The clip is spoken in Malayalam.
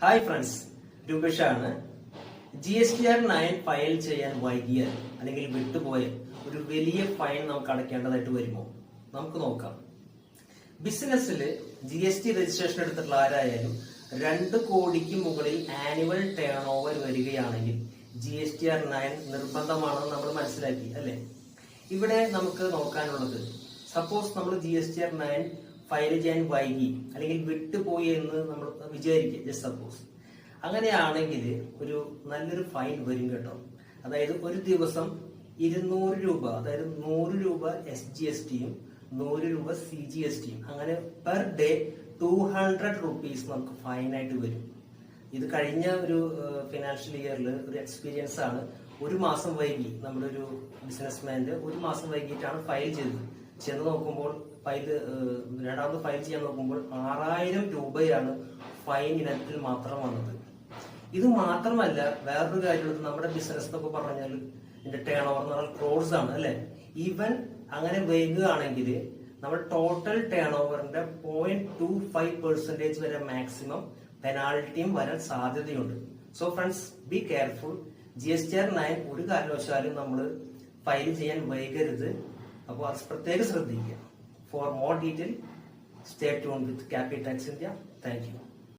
Hi friends രൂപേഷാണ് G S T R nine file ചെയ്യാൻ വൈകിയാൽ അല്ലെങ്കിൽ വിട്ടുപോയ ഒരു വലിയ ഫൈൻ നമുക്ക് അടയ്ക്കേണ്ടതായിട്ട് വരുമോ? നമുക്ക് നോക്കാം. ബിസിനസ്സിൽ ജി എസ് ടി രജിസ്ട്രേഷൻ എടുത്തിട്ടുള്ള ആരായാലും രണ്ട് കോടിക്ക് മുകളിൽ ആനുവൽ ടേൺ ഓവർ വരികയാണെങ്കിൽ G S T R nine നിർബന്ധമാണെന്ന് നമ്മൾ മനസ്സിലാക്കി അല്ലെ? ഇവിടെ നമുക്ക് നോക്കാനുള്ളത് സപ്പോസ് നമ്മൾ G S T R nine file ചെയ്യാൻ വൈകി അല്ലെങ്കിൽ വിട്ടുപോയി എന്ന് നമ്മൾ വിചാരിക്കുക ജസ്റ്റ് സപ്പോസ് അങ്ങനെയാണെങ്കിൽ ഒരു നല്ലൊരു ഫൈൻ വരും കേട്ടോ. അതായത് ഒരു ദിവസം ഇരുന്നൂറ് രൂപ അതായത് നൂറ് രൂപ എസ് ജി എസ് ടിയും നൂറ് രൂപ സി ജി എസ് ടിയും അങ്ങനെ per day two hundred rupees നമുക്ക് ഫൈനായിട്ട് വരും. ഇത് കഴിഞ്ഞ ഒരു ഫിനാൻഷ്യൽ ഇയറിൽ ഒരു എക്സ്പീരിയൻസ് ആണ്. ഒരു മാസം വൈകി നമ്മുടെ ഒരു ബിസിനസ്മാന്റെ ഒരു മാസം വൈകിട്ടാണ് ഫയൽ ചെയ്തത്. ചെന്ന് നോക്കുമ്പോൾ ഫയൽ രണ്ടാമത് ഫയൽ ചെയ്യാൻ നോക്കുമ്പോൾ ആറായിരം രൂപയാണ് ഫൈൻ ഇനത്തിൽ മാത്രം വന്നത്. ഇത് മാത്രമല്ല വേറൊരു കാര്യമുള്ളത് നമ്മുടെ ബിസിനസ് എന്നൊക്കെ പറഞ്ഞാൽ ഇതിന്റെ ടേൺ ഓവർ എന്ന് പറഞ്ഞാൽ ക്രോഡ്സ് ആണ് അല്ലെ? ഈവൻ അങ്ങനെ വൈകുകയാണെങ്കിൽ നമ്മൾ ടോട്ടൽ ടേൺ ഓവറിന്റെ പോയിന്റ് ടു ഫൈവ് പെർസെന്റേജ് വരെ മാക്സിമം പെനാൾട്ടിയും വരാൻ സാധ്യതയുണ്ട്. So friends be careful G S T R nine ഒരു കാരണവശാലും നമ്മൾ ഫയൽ ചെയ്യാൻ വൈകരുത്. അപ്പോൾ അത് പ്രത്യേകം ശ്രദ്ധിക്കുക for more detail stay tune with Capitals India thank you